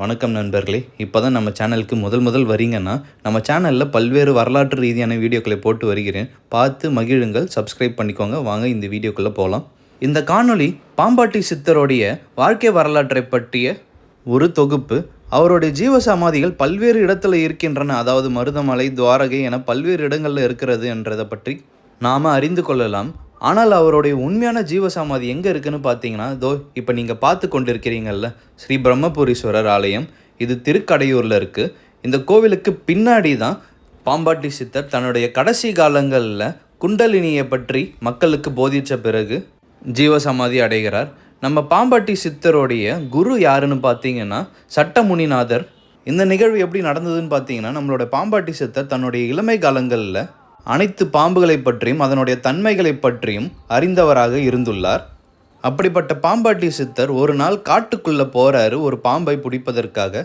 வணக்கம் நண்பர்களே. இப்போ தான் நம்ம சேனலுக்கு முதல் முதல் வரீங்கன்னா நம்ம சேனலில் பல்வேறு வரலாற்று ரீதியான வீடியோக்களை போட்டு வருகிறேன். பார்த்து மகிழுங்கள் சப்ஸ்கிரைப் பண்ணிக்கோங்க. வாங்க இந்த வீடியோக்குள்ளே போகலாம் இந்த காணொளி பாம்பாட்டி சித்தருடைய வாழ்க்கை வரலாற்றை பற்றிய ஒரு தொகுப்பு. அவருடைய ஜீவ சமாதிகள் பல்வேறு இடத்துல இருக்கின்றன. அதாவது மருதமலை துவாரகை என பல்வேறு இடங்களில் இருக்கிறது என்றதை பற்றி நாம் அறிந்து கொள்ளலாம். ஆனால் அவருடைய உண்மையான ஜீவசமாதி எங்கே இருக்குன்னு பார்த்தீங்கன்னா இதோ இப்போ நீங்கள் பார்த்து கொண்டிருக்கிறீங்கல்ல ஸ்ரீ பிரம்மபுரீஸ்வரர் ஆலயம். இது திருக்கடையூரில் இருக்குது இந்த கோவிலுக்கு பின்னாடி தான் பாம்பாட்டி சித்தர் தன்னுடைய கடைசி காலங்களில் குண்டலினியை பற்றி மக்களுக்கு போதித்த பிறகு ஜீவசமாதி அடைகிறார். நம்ம பாம்பாட்டி சித்தருடைய குரு யாருன்னு பார்த்தீங்கன்னா சட்டமுனிநாதர். இந்த நிகழ்வு எப்படி நடந்ததுன்னு பார்த்தீங்கன்னா நம்மளோட பாம்பாட்டி சித்தர் தன்னுடைய இளமை காலங்களில் அனைத்து பாம்புகளை பற்றியும் அதனுடைய தன்மைகளை பற்றியும் அறிந்தவராக இருந்துள்ளார். அப்படிப்பட்ட பாம்பாட்டி சித்தர் ஒரு நாள் காட்டுக்குள்ளே போகிறாரு ஒரு பாம்பை பிடிப்பதற்காக.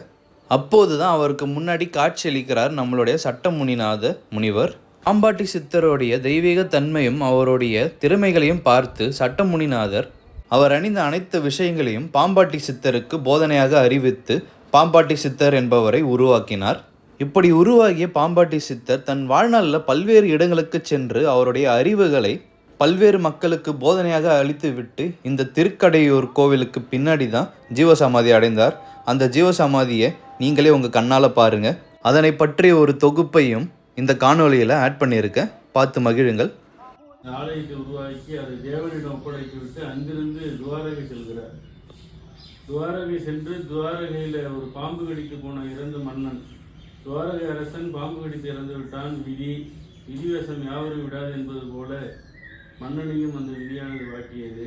அப்போது தான் அவருக்கு முன்னாடி காட்சியளிக்கிறார் நம்மளுடைய சட்டமுனிநாத முனிவர். பாம்பாட்டி சித்தருடைய தெய்வீக தன்மையும் அவருடைய திறமைகளையும் பார்த்து சட்டமுனிநாதர் அவர் அணிந்த அனைத்து விஷயங்களையும் பாம்பாட்டி சித்தருக்கு போதனையாக அறிவித்து பாம்பாட்டி சித்தர் என்பவரை உருவாக்கினார். இப்படி உருவாகிய பாம்பாட்டி சித்தர் தன் வாழ்நாளில் பல்வேறு இடங்களுக்கு சென்று அவருடைய அறிவுகளை பல்வேறு மக்களுக்கு போதனையாக அளித்துவிட்டு இந்த திருக்கடையூர் கோவிலுக்கு பின்னாடி தான் ஜீவசமாதி அடைந்தார். அந்த ஜீவசமாதியை நீங்களே உங்கள் கண்ணால் பாருங்கள் அதனை பற்றிய ஒரு தொகுப்பையும் இந்த காணொளியில் ஆட் பண்ணியிருக்கேன் பார்த்து மகிழுங்கள். ஆலயத்தை உருவாக்கி அதை தேவனிடம் ஒப்படைத்து விட்டு அங்கிருந்து துவாரகை செல்கிறார். துவாரகை சென்று துவாரகையில் ஒரு பாம்பு கடித்து போன இறந்த மன்னன் துவாரகை அரசன் பாம்பு கடித்து இறந்து விட்டான் விதி விதிவசம் யாவரும் விடாது என்பது போல மன்னனையும் அந்த விதியானது வாட்டியது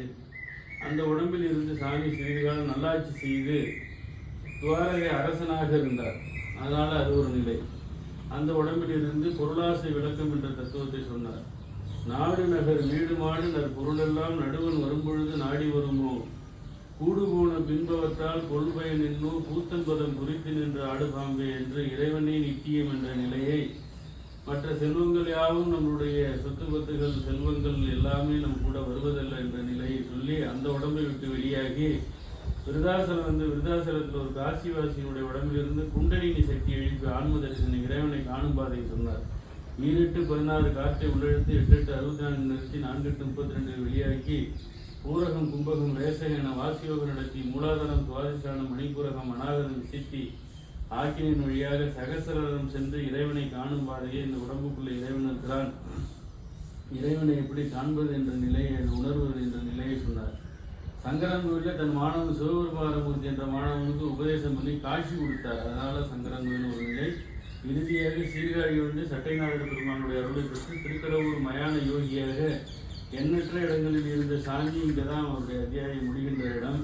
அந்த உடம்பில் இருந்து சாமி சிறிது காலம் நல்லாட்சி செய்து துவாரகை அரசனாக இருந்தார். அதனால் அது ஒரு நிலை. அந்த உடம்பில் இருந்து பொருளாசை விளக்கம் என்ற தத்துவத்தை சொன்னார். நாடு நகர் வீடு மாடு நற் பொருளெல்லாம் நடுவன் வரும்பொழுது நாடி வருமோ? கூடுபோன பின்பவத்தால் பின்பவற்றால் கொள்பயன் என்னோ பூத்தன்பதம் குறித்து நின்ற ஆடு பாம்பே என்று இறைவனே நித்தியம் என்ற நிலையை மற்ற செல்வங்கள் யாவும் நம்மளுடைய சொத்து பத்துகள் செல்வங்கள் எல்லாமே நம் கூட வருவதல்ல என்ற நிலையை சொல்லி அந்த உடம்பை விட்டு வெளியாகி விருதாசலம் வந்து விருதாசலத்தில் ஒரு காசிவாசியினுடைய உடம்பிலிருந்து குண்டலினி சக்தி எழுப்பி ஆன்ம தரிசனம் இறைவனை காணும் பாதையை சொன்னார். ஈரெட்டு பதினாறு காற்றை உள்ளெழுத்து எட்டு எட்டு அறுபத்தி நான்கு நிறுத்தி நான்கு எட்டு முப்பத்தி ரெண்டில் வெளியாக்கி பூரகம் கும்பகம் வேசகம் என வாசியோகம் நடத்தி மூலாதாரம் துவாதிசானம் மணிபுரகம் அநாகரம் சித்தி ஆக்கினின் வழியாக சகசரம் சென்று இறைவனை காணும் பாதையை இந்த உடம்புக்குள்ள இறைவன் இருக்கிறான் இறைவனை எப்படி காண்பது என்ற நிலையை உணர்வது என்ற நிலையை சொன்னார். சங்கரங்கோயிலில் தன் மாணவன் சிவபெருமாரமூர்த்தி என்ற மாணவனுக்கு உபதேசம் பண்ணி காட்சி கொடுத்தார். அதனால் சங்கரங்கோயில் ஒரு நிலை. இறுதியாக சீர்காழி வந்து சட்டைநாதர் பெருமானுடைய அருளை பெற்று திருக்கடவுர் மயான யோகியாக எண்ணற்ற இடங்களில் இருந்த சாஞ்சி இங்கே தான் அவருடைய அத்தியாயம் முடிகின்ற இடம்.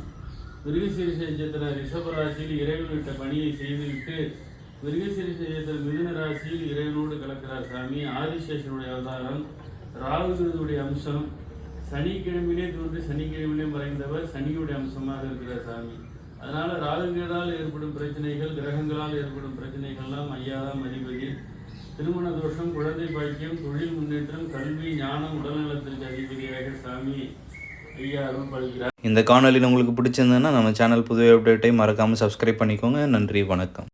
மிருகசீரி சேஜத்தில் ரிஷபராசியில் இறைவன் விட்ட பணியை செய்துவிட்டு மிருகசீரி சேஜத்தில் மிதுன ராசியில் இறைவனோடு கலக்கிறார் சாமி. ஆதிசேஷனுடைய அவதாரம் ராகுடைய அம்சம் சனிக்கிழமையிலே தோன்றி சனிக்கிழமையிலே மறைந்தவர் சனியுடைய அம்சமாக இருக்கிறார் சாமி. அதனால் ராகுங்களால் ஏற்படும் பிரச்சனைகள் கிரகங்களால் ஏற்படும் பிரச்சனைகள்லாம் ஐயாதான் அதிபதி. திருமண தோஷம் குழந்தை பாக்கியம் தொழில் முன்னேற்றம் கல்வி ஞானம் உடல்நலத்திற்கு அதிபதியாக சாமி ஐயா அருள் படுகிறார் இந்த காணொலி உங்களுக்கு பிடிச்சிருந்ததுன்னா நம்ம சேனல் புது அப்டேட்டை மறக்காமல் சப்ஸ்கிரைப் பண்ணிக்கோங்க. நன்றி வணக்கம்.